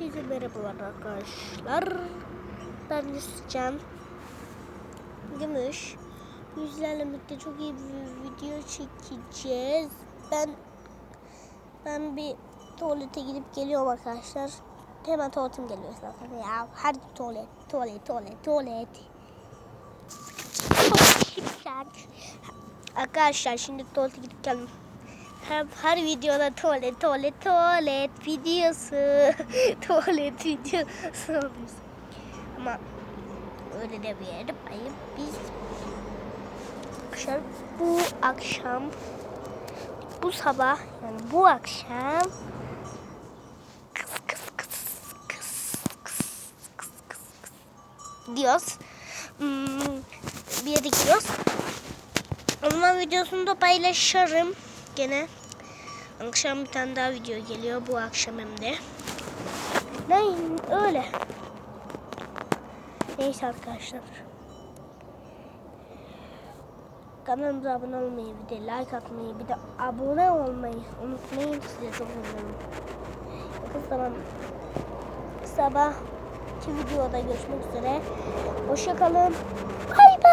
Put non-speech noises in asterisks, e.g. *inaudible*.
Herkese merhabalar arkadaşlar. Ben Yusufcan. Gümüş. Yüzlerle birlikte çok iyi bir video çekeceğiz. Ben ben bir tuvalete gidip geliyorum arkadaşlar. Hemen tuvaletim geliyor zaten ya. Her tuvalet, tuvalet, tuvalet, tuvalet. Arkadaşlar şimdi tuvalete gidip geldim. Her, her videoda tuvalet, tuvalet, tuvalet videosu. *laughs* tuvalet videosu olmuş. Ama öyle demeyelim. Ayıp biz akşam bu akşam bu sabah yani bu akşam kıs kıs kıs kıs kıs kıs kıs kıs diyoruz. Hmm, bir yere gidiyoruz. Ondan videosunu da paylaşırım gene. Akşam bir tane daha video geliyor bu akşam hem de. Ne öyle. Neyse arkadaşlar. Kanalımıza abone olmayı, bir de like atmayı, bir de abone olmayı unutmayın. Size çok üzülüyorum. Bakın zaman sabah videoda görüşmek üzere. Hoşçakalın. Bay bay.